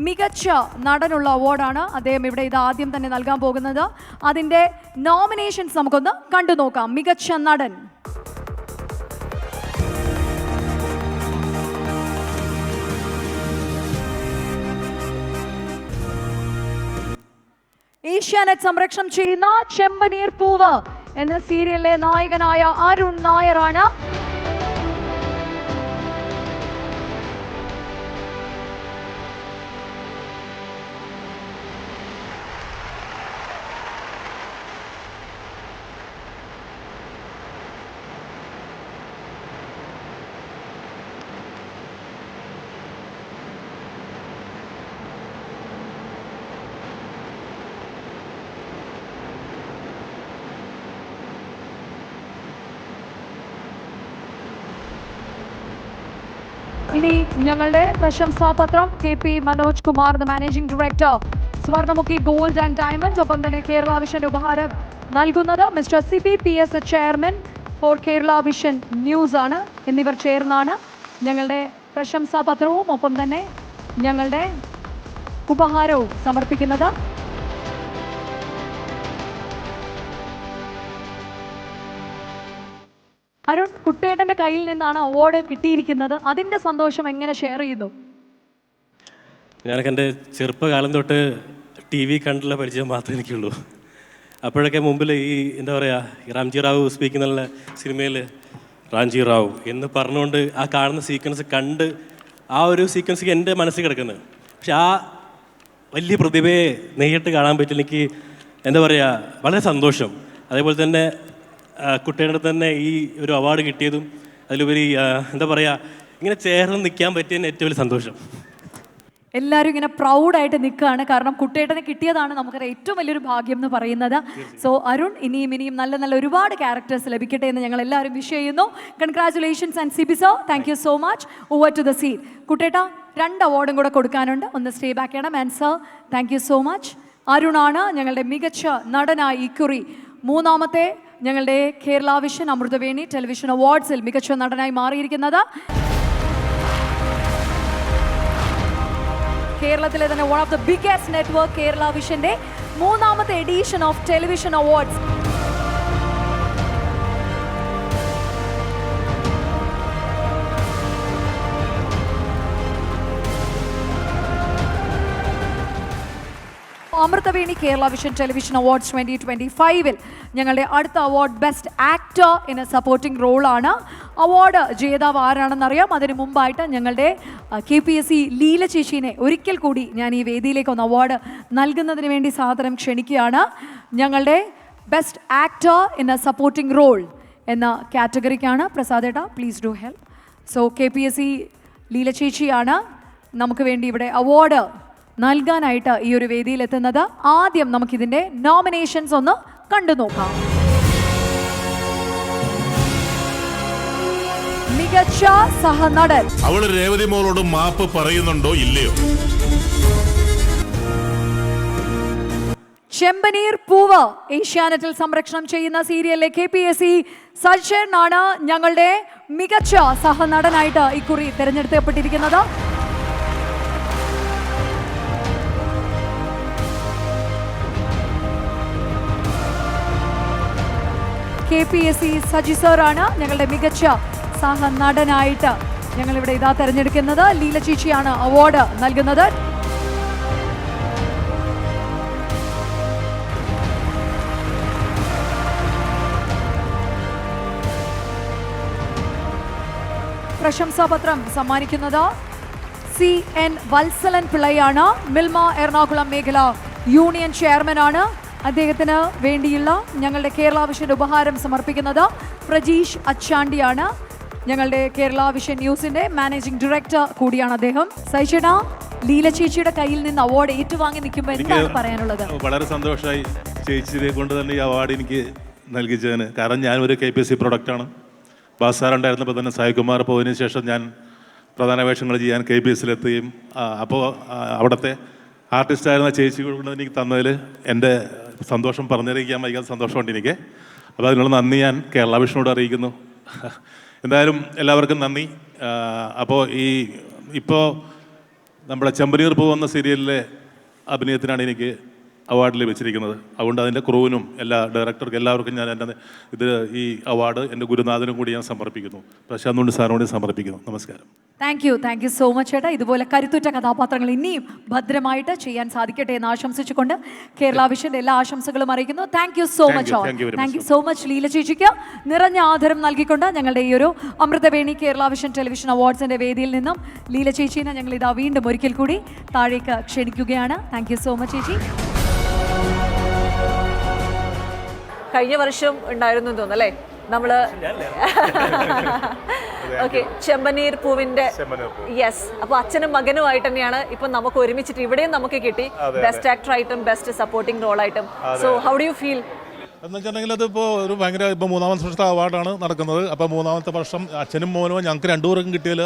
മികച്ച നടനുള്ള അവാർഡാണ് അദ്ദേഹം ഇവിടെ ഇത് ആദ്യം തന്നെ നൽകാൻ പോകുന്നത്. അതിന്റെ നോമിനേഷൻസ് നമുക്കൊന്ന് കണ്ടു നോക്കാം. മികച്ച നടൻ. ഏഷ്യാനെറ്റ് സംരക്ഷണം ചെയ്യുന്ന ചെമ്പനീർ പൂവ് എന്ന സീരിയലിലെ നായകനായ അരുൺ നായരാണ് ഇനി ഞങ്ങളുടെ പ്രശംസാപത്രം K P Manoj Kumar the managing director Swarnamukhi gold and diamond ഒപ്പം തന്നെ കേരള വിഷൻ ഉപഹാരം നൽകുന്നത് mister C P P S chairman for Kerala Vision News ആണ്. എന്നിവർ ചേർന്നാണ് ഞങ്ങളുടെ പ്രശംസാപത്രവും ഒപ്പം തന്നെ ഞങ്ങളുടെ ഉപഹാരവും സമർപ്പിക്കുന്നത്. അരുൺ കുട്ടേട്ടന്റെ കയ്യിൽ നിന്നാണ് അവാർഡ് കിട്ടിയിരിക്കുന്നത്. അതിന്റെ സന്തോഷം എങ്ങനെ ഷെയർ ചെയ്തു? ഞാനൊക്കെ എന്റെ ചെറുപ്പകാലം തൊട്ട് ടി വി കണ്ടുള്ള പരിചയം മാത്രമേ എനിക്കുള്ളൂ. അപ്പോഴൊക്കെ മുമ്പിൽ ഈ എന്താ പറയുക റാംജി റാവു സ്പീക്കുന്ന എന്നുള്ള സിനിമയിൽ റാംജി റാവു എന്ന് പറഞ്ഞുകൊണ്ട് ആ കാണുന്ന സീക്വൻസ് കണ്ട് ആ ഒരു സീക്വൻസ് എന്റെ മനസ്സിൽ കിടക്കുന്നത് പക്ഷെ ആ വലിയ പ്രതിഭയെ നേരിട്ട് കാണാൻ പറ്റി എനിക്ക് എന്താ പറയുക വളരെ സന്തോഷം. അതേപോലെ തന്നെ കുട്ടികളുടെ തന്നെ ഈ ഒരു അവാർഡ് കിട്ടിയതും അതിലുപരി എന്താ പറയുക ഇങ്ങനെ ചേർന്ന് നിൽക്കാൻ പറ്റിയതിന് ഏറ്റവും വലിയ സന്തോഷം. എല്ലാവരും ഇങ്ങനെ പ്രൗഡായിട്ട് നിൽക്കുകയാണ് കാരണം കുട്ടേട്ടനെ കിട്ടിയതാണ് നമുക്കൊരു ഏറ്റവും വലിയൊരു ഭാഗ്യം എന്ന് പറയുന്നത്. സോ അരുൺ ഇനിയും ഇനിയും നല്ല നല്ല ഒരുപാട് ക്യാരക്ടേഴ്സ് ലഭിക്കട്ടെ എന്ന് ഞങ്ങൾ എല്ലാവരും വിഷ് ചെയ്യുന്നു. Congratulations and C B so thank you so much over to the scene കുട്ടേട്ട രണ്ട് അവാർഡും കൂടെ കൊടുക്കാനുണ്ട്. ഒന്ന് സ്റ്റേ ബാക്ക് ചെയ്യണം. And sir thank you so much അരുണാണ് ഞങ്ങളുടെ മികച്ച നടനായി ഇക്കുറി മൂന്നാമത്തെ ഞങ്ങളുടെ കേരള വിഷൻ അമൃതവേണി ടെലിവിഷൻ അവാർഡ്സിൽ മികച്ച നടനായി മാറിയിരിക്കുന്നത് കേരളത്തിലെ തന്നെ one of the biggest network Kerala വിഷന്റെ മൂന്നാമത്തെ edition of television awards Amruthaveni Kerala Vision television awards twenty twenty ഫൈവിൽ ഞങ്ങളുടെ അടുത്ത award best actor in a supporting റോളാണ്. അവാർഡ് ജേതാവ് ആരാണെന്നറിയാം അതിന് മുമ്പായിട്ട് ഞങ്ങളുടെ K P S C Leela ചേച്ചീനെ ഒരിക്കൽ കൂടി ഞാൻ ഈ വേദിയിലേക്ക് ഒന്ന് അവാർഡ് നൽകുന്നതിന് വേണ്ടി സാധനം ക്ഷണിക്കുകയാണ്. ഞങ്ങളുടെ best actor in a supporting role എന്ന കാറ്റഗറിക്കാണ് പ്രസാദേട്ട please do help so K P S C Leela ചേച്ചിയാണ് നമുക്ക് വേണ്ടി ഇവിടെ അവാർഡ് നൽകാനായിട്ട് ഈ ഒരു വേദിയിൽ എത്തുന്നത് ആദ്യം നമുക്കിതിന്റെ നോമിനേഷൻസ് ഒന്ന് കണ്ടു നോക്കാം. മികച്ച സഹനടൻ. അവൾ രേവതി മോളോട് മാപ്പ് പറയുന്നുണ്ടോ ഇല്ലയോ? ചെമ്പനീർ പൂവ് ഏഷ്യാനെറ്റിൽ സംരക്ഷണം ചെയ്യുന്ന സീരിയലിലെ കെ പി എസ് സി ഞങ്ങളുടെ മികച്ച സഹനടനായിട്ട് ഇക്കുറി തിരഞ്ഞെടുക്കപ്പെട്ടിരിക്കുന്നത് K P S C Saji സാറാണ് ഞങ്ങളുടെ മികച്ച സഹ നടനായിട്ട് ഞങ്ങളിവിടെ ഇതാ തെരഞ്ഞെടുക്കുന്നത്. ലീല ചേച്ചിയാണ് അവാർഡ് നൽകുന്നത്. പ്രശംസാപത്രം സമ്മാനിക്കുന്നത് സി എൻ വത്സലൻ പിള്ളയാണ്. മിൽമ എറണാകുളം മേഖല യൂണിയൻ ചെയർമാനാണ്. അദ്ദേഹത്തിന് വേണ്ടിയുള്ള ഞങ്ങളുടെ കേരള ഉപഹാരം സമർപ്പിക്കുന്നത് പ്രജീഷ് അച്ചാണ്ടിയാണ്. ഞങ്ങളുടെ കേരള വിഷൻ ന്യൂസിന്റെ മാനേജിംഗ് ഡയറക്ടർ കൂടിയാണ് അദ്ദേഹം. സൈഷണ ലീല ചേച്ചിയുടെ കയ്യിൽ നിന്ന് അവാർഡ് ഏറ്റുവാങ്ങി നിൽക്കുമ്പോൾ എന്താണ് പറയാനുള്ളത്? വളരെ സന്തോഷമായി ചേച്ചിയെ കൊണ്ട് തന്നെ ഈ അവാർഡ് എനിക്ക് നൽകിച്ചതിന്. കാരണം ഞാൻ ഒരു കെ പി എസ് സി പ്രൊഡക്റ്റാണ് ബാസാർ ഉണ്ടായിരുന്നപ്പോൾ തന്നെ സായികുമാർ പോയതിനു ശേഷം ഞാൻ പ്രധാന വേഷങ്ങൾ ചെയ്യാൻ കെ പി എസിലെത്തുകയും അപ്പോൾ അവിടുത്തെ ആർട്ടിസ്റ്റായിരുന്ന ചേച്ചി കൊണ്ട് എനിക്ക് തന്നതിൽ എന്റെ സന്തോഷം പറഞ്ഞറിയിക്കാൻ വൈകാതെ സന്തോഷമുണ്ട് എനിക്ക്. അപ്പോൾ അതിനുള്ള നന്ദി ഞാൻ കേരള വിഷ്ണുവോട് അറിയിക്കുന്നു. എന്തായാലും എല്ലാവർക്കും നന്ദി. അപ്പോൾ ഈ ഇപ്പോൾ നമ്മുടെ ചെമ്പനീർ പൂ എന്ന സീരിയലിലെ അഭിനയത്തിനാണ് എനിക്ക് അവാർഡ് ലഭിച്ചിരിക്കുന്നത് അതുകൊണ്ട് അതിന്റെ ക്രൂവിനും എല്ലാ ഡയറക്ടർക്കും എല്ലാവർക്കും ഞാൻ എന്റെ ഇത് ഈ അവാർഡ് എന്റെ ഗുരുനാഥനും കൂടി ഞാൻ സമർപ്പിക്കുന്നു. പക്ഷേ അതുകൊണ്ട് സാറിനോട് സമർപ്പിക്കുന്നു. നമസ്കാരം. Thank you thank you so much ചേട്ടാ. ഇതുപോലെ കരുത്തുറ്റ കഥാപാത്രങ്ങൾ ഇനിയും ഭദ്രമായിട്ട് ചെയ്യാൻ സാധിക്കട്ടെ എന്ന് ആശംസിച്ചുകൊണ്ട് കേരള വിഷന്റെ എല്ലാ ആശംസകളും അറിയിക്കുന്നു. Thank you so much thank you so much Leela ചേച്ചിക്ക്. നിറഞ്ഞ ആദരം നൽകിക്കൊണ്ട് ഞങ്ങളുടെ ഈ ഒരു അമൃതവേണി കേരള വിഷൻ ടെലിവിഷൻ അവാർഡ്സിന്റെ വേദിയിൽ നിന്നും ലീല ചേച്ചീനെ ഞങ്ങൾ ഇതാ വീണ്ടും ഒരിക്കൽ കൂടി താഴേക്ക് ക്ഷണിക്കുകയാണ്. താങ്ക് യു സോ മച്ച് ചേച്ചി. കഴിഞ്ഞ വർഷം ഉണ്ടായിരുന്നു തോന്നുന്നു അല്ലേ? നമ്മൾ ഓക്കെ ചെമ്പനീർ പൂവിന്റെ യെസ് അപ്പൊ അച്ഛനും മകനുമായിട്ട് തന്നെയാണ് ഇപ്പൊ നമുക്ക് ഒരുമിച്ചിട്ട് ഇവിടെയും നമുക്ക് കിട്ടി ബെസ്റ്റ് ആക്ടർ ആയിട്ടും ബെസ്റ്റ് സപ്പോർട്ടിംഗ് റോൾ ആയിട്ടും. So how do you feel എന്ന് വെച്ചിട്ടുണ്ടെങ്കിൽ അതിപ്പോൾ ഒരു ഭയങ്കര ഇപ്പോൾ മൂന്നാമത്തെ വർഷത്തെ അവാർഡാണ് നടക്കുന്നത്. അപ്പോൾ മൂന്നാമത്തെ വർഷം അച്ഛനും മോനും ഞങ്ങൾക്ക് രണ്ടുപേർക്കും കിട്ടിയതിൽ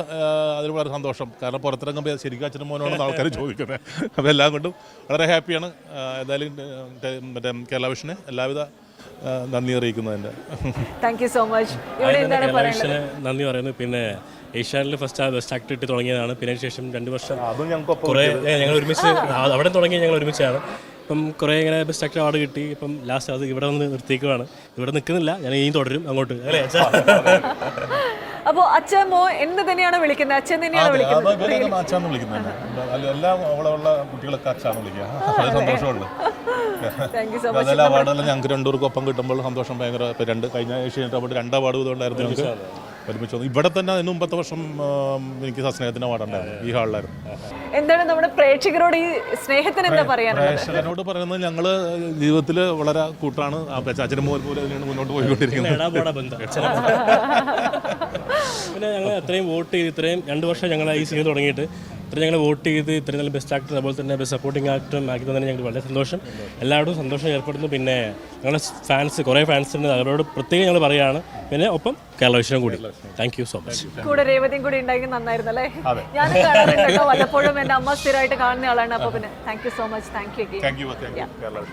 അതിൽ വളരെ സന്തോഷം. കാരണം പുറത്തിറങ്ങുമ്പോൾ ശരിക്കും അച്ഛനും മോനുമാണ് ആൾക്കാർ ചോദിക്കുന്നത്. അപ്പോൾ എല്ലാം കൊണ്ടും വളരെ ഹാപ്പിയാണ്. ഏതായാലും എന്തായാലും മറ്റേ കേരള വിഷന് എല്ലാവിധ നന്ദി അറിയിക്കുന്നതിന്റെ. താങ്ക് യു സോ മച്ച് നന്ദി പറയുന്നു. പിന്നെ ഏഷ്യാനിൽ ഫസ്റ്റ് ആ ബെസ്റ്റ് ആക്ടർ ഇട്ട് തുടങ്ങിയതാണ്. പിന്നെ ശേഷം രണ്ട് വർഷം അതും ഞങ്ങൾക്ക് കുറേ ഞങ്ങൾ ഒരുമിച്ച് അവിടെ തുടങ്ങിയ ഞങ്ങൾ ഒരുമിച്ചാണ്. ഇപ്പം കുറേ ഇങ്ങനെ ബെസ്റ്റ് ആക്ടർ അവാർഡ് കിട്ടി. ഇപ്പം ലാസ്റ്റ് അത് ഇവിടെ വന്ന് നിർത്തിയേക്കുവാണ്. ഇവിടെ നിൽക്കുന്നില്ല. ഞാൻ ഇനിയും തുടരും അങ്ങോട്ട്. അല്ലേ അച്ഛാ? അപ്പോ അച്ഛമ്മോ മോ തന്നെയാണ് വിളിക്കുന്നത്? അച്ഛൻ തന്നെയാണ് വിളിക്കുന്നത്? അച്ഛാന്ന് വിളിക്കുന്നത് എല്ലാ അവിടെ ഉള്ള കുട്ടികളൊക്കെ അച്ഛാന്ന് വിളിക്കുക. അത്. സന്തോഷമുള്ളൂ. താങ്ക് യു സോ മച്ച് അതെല്ലാം അവാർഡെല്ലാം ഞങ്ങൾക്ക് രണ്ടുപേർക്കും ഒപ്പം കിട്ടുമ്പോൾ സന്തോഷം ഭയങ്കര. ഇപ്പൊ രണ്ട് കഴിഞ്ഞ ഏഷ്യൻ അവാർഡ് രണ്ട് അവാർഡ് ഇതുകൊണ്ടായിരുന്നു ഞങ്ങൾക്ക്. ഒരുമിച്ച് വന്നു ഇവിടെ തന്നെ അതിന് മുമ്പത്തെ വർഷം എനിക്ക് സ്നേഹത്തിന് അവാർഡ് ഉണ്ടായിരുന്നു ഈ ഹാളിലായിരുന്നു. എന്താണ് നമ്മുടെ പ്രേക്ഷകരോട് ഈ സ്നേഹത്തിന് എന്താ പറയാനുള്ളത്? പ്രേക്ഷകരോട് പറയുന്നത് ഞങ്ങൾ ജീവിതത്തിൽ വളരെ കൂട്ടാണ്. അച്ഛനും മോൻ പോലെ തന്നെയാണ് മുന്നോട്ട് പോയിക്കൊണ്ടിരിക്കുന്നത്. പിന്നെ ഞങ്ങൾ അത്രയും വോട്ട് ചെയ്ത് ഇത്രയും രണ്ട് വർഷം ഞങ്ങൾ ഈ സിനിമ തുടങ്ങിയിട്ട് ഇത്രയും ഞങ്ങൾ വോട്ട് ചെയ്ത് ഇത്രയും നല്ല ബെസ്റ്റ് ആക്ടർ അതുപോലെ തന്നെ ബെസ്റ്റ് സപ്പോർട്ടിംഗ് ആക്ടറും ആക്കി തന്നെ ഞങ്ങൾക്ക് വളരെ സന്തോഷം. എല്ലാവരോടും സന്തോഷം ഏർപ്പെടുന്നു. പിന്നെ ഞങ്ങളുടെ ഫാൻസ് കുറേ ഫാൻസ് ഉണ്ട്. അവരോട് പ്രത്യേകം ഞങ്ങൾ പറയുകയാണ് പിന്നെ ഒപ്പം കേരള വിഷയം കൂടി. താങ്ക് യു സോ മച്ച് കൂടെ രേവതിയും കൂടി ഉണ്ടെങ്കിൽ നന്നായിരുന്നു അല്ലേ ഞാൻ കാണാറുണ്ട് വല്ലപ്പോഴും എന്റെ അമ്മ സ്ഥിരമായിട്ട് കാണുന്ന ആളാണ്. അപ്പോൾ പിന്നെ thank you so much thank you thank you thank you Kerala